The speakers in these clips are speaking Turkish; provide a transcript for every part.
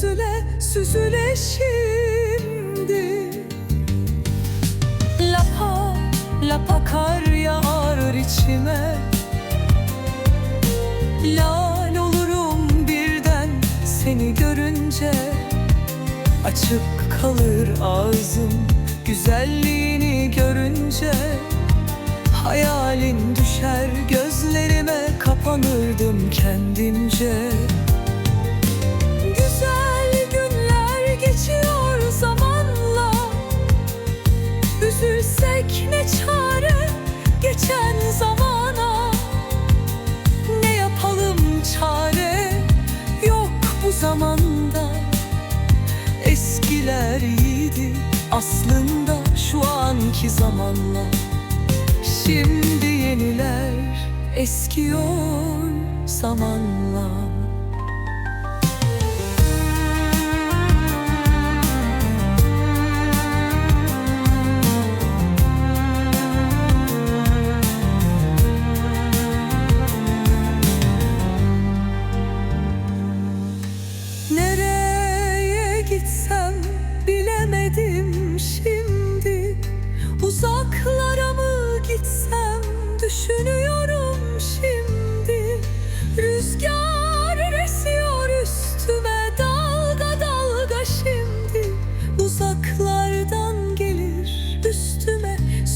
süzüle süzüle şimdi. Lapa lapa kar yağar içime. Lal olurum birden seni görünce. Açık kalır ağzım güzelliğini görünce. Hayalin düşer gözlerime kapanırdım kendimce zamanda Eskiler iyiydi aslında şu anki zamanla. Şimdi yeniler eskiyor zamanla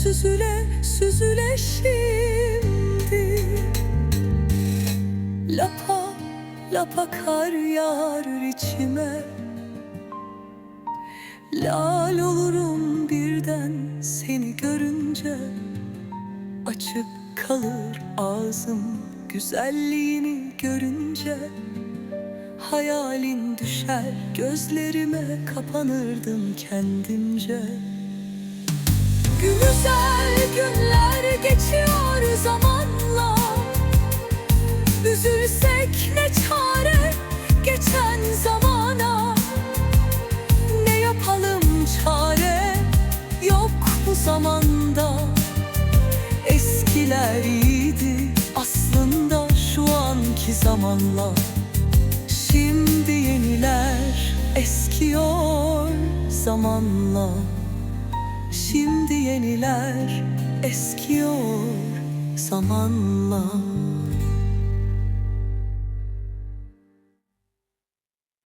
süzüle süzüle şimdi. Lapa lapa kar yağar içime. Lal olurum birden seni görünce. Açık kalır ağzım güzelliğini görünce. Hayalin düşer gözlerime kapanırdım kendimce Güzel günler geçiyor zamanla. Üzülsek ne çare geçen zamana? Ne yapalım çare yok bu zamanda? Eskiler iyiydi aslında şu zamanla. Şimdi yeniler eskiyor zamanla Şimdi yeniler eskiyor zamanla